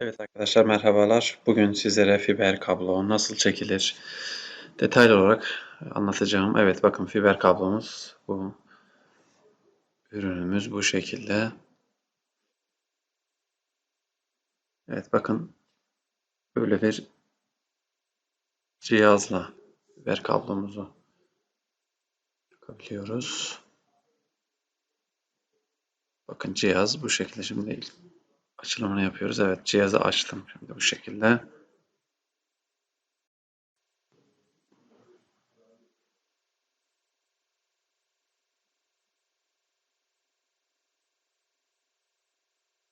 Evet arkadaşlar merhabalar. Bugün sizlere fiber kablo nasıl çekilir detaylı olarak anlatacağım. Evet bakın fiber kablomuz bu. Ürünümüz bu şekilde. Evet bakın böyle bir cihazla fiber kablomuzu takabiliyoruz. Bakın cihaz bu şekilde şimdi açılımını yapıyoruz. Evet cihazı açtım şimdi bu şekilde.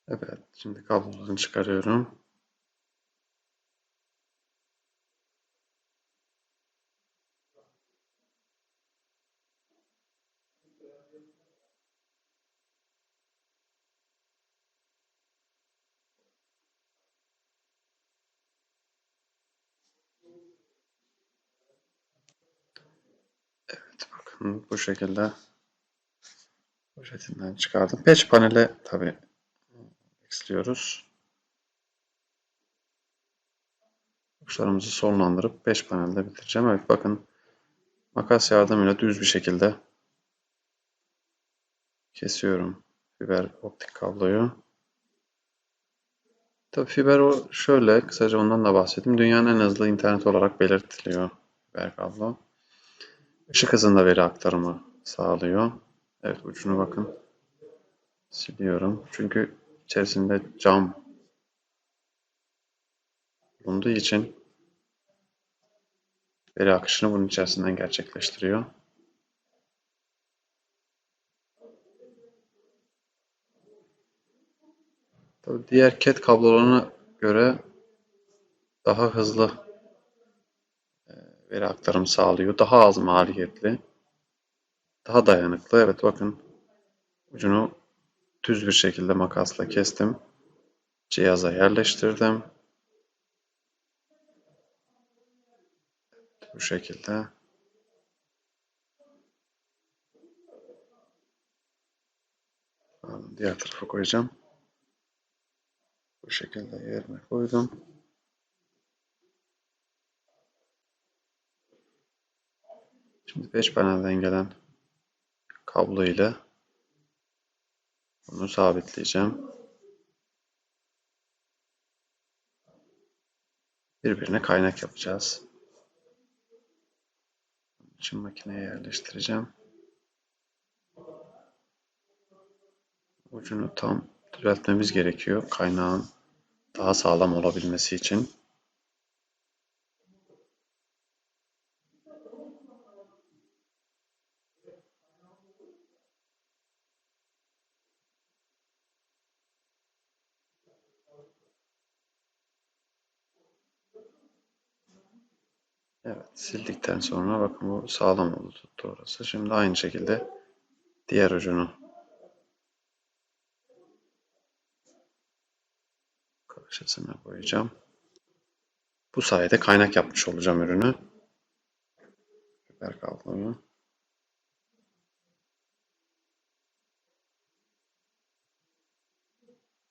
Evet şimdi kablolarını çıkarıyorum. Bu şekilde poşetinden çıkardım. Patch paneli tabi ekliyoruz. Uçlarımızı sonlandırıp 5 panelde bitireceğim. Evet bakın makas yardımıyla düz bir şekilde kesiyorum fiber optik kabloyu. Tabi fiber o şöyle kısaca ondan da bahsedeyim. Dünyanın en hızlı internet olarak belirtiliyor fiber kablo. Işık hızında veri aktarımı sağlıyor. Evet ucunu bakın siliyorum. Çünkü içerisinde cam bulunduğu için veri akışını bunun içerisinden gerçekleştiriyor. Tabii diğer CAT kablolarına göre daha hızlı veri aktarımı sağlıyor. Daha az maliyetli. Daha dayanıklı. Evet bakın ucunu düz bir şekilde makasla kestim. Cihaza yerleştirdim. Bu şekilde. Diğer tarafa koyacağım. Bu şekilde yerine koydum. Şimdi 5 panelden gelen kablo ile bunu sabitleyeceğim. Birbirine kaynak yapacağız. İçin makineye yerleştireceğim. Ucunu tam düzeltmemiz gerekiyor. Kaynağın daha sağlam olabilmesi için. Evet sildikten sonra bakın bu sağlam oldu tuttu orası. Şimdi aynı şekilde diğer ucunu karşısına koyacağım. Bu sayede kaynak yapmış olacağım ürünü. Biber kabloyu.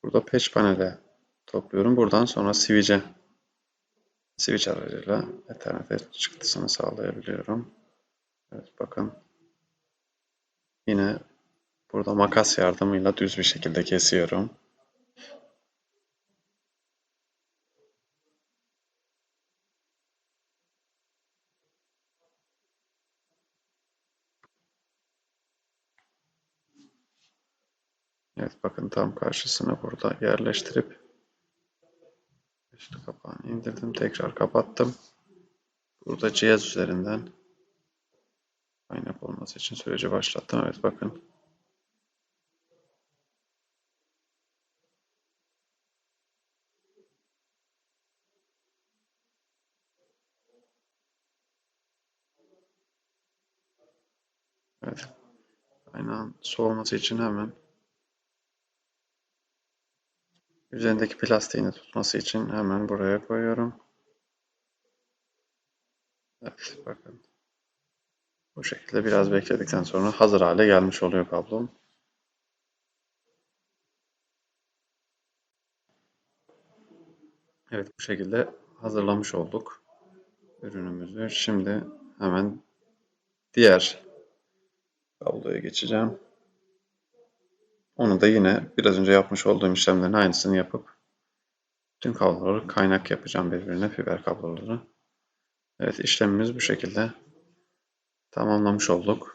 Burada patch panele topluyorum. Buradan sonra switch'e switch aracıyla Ethernet çıktısını sağlayabiliyorum. Evet bakın. Yine burada makas yardımıyla düz bir şekilde kesiyorum. Evet bakın tam karşısına burada yerleştirip üstü kapağını indirdim. Tekrar kapattım. Burada cihaz üzerinden kaynak olması için süreci başlattım. Evet bakın. Evet. Kaynağın soğuması için hemen üzerindeki plastiğini tutması için hemen buraya koyuyorum. Evet bakın. Bu şekilde biraz bekledikten sonra hazır hale gelmiş oluyor kablom. Evet bu şekilde hazırlamış olduk ürünümüzü. Şimdi hemen diğer kabloya geçeceğim. Onu da yine biraz önce yapmış olduğum işlemlerin aynısını yapıp tüm kabloları kaynak yapacağım birbirine fiber kabloları. Evet işlemimiz bu şekilde tamamlamış olduk.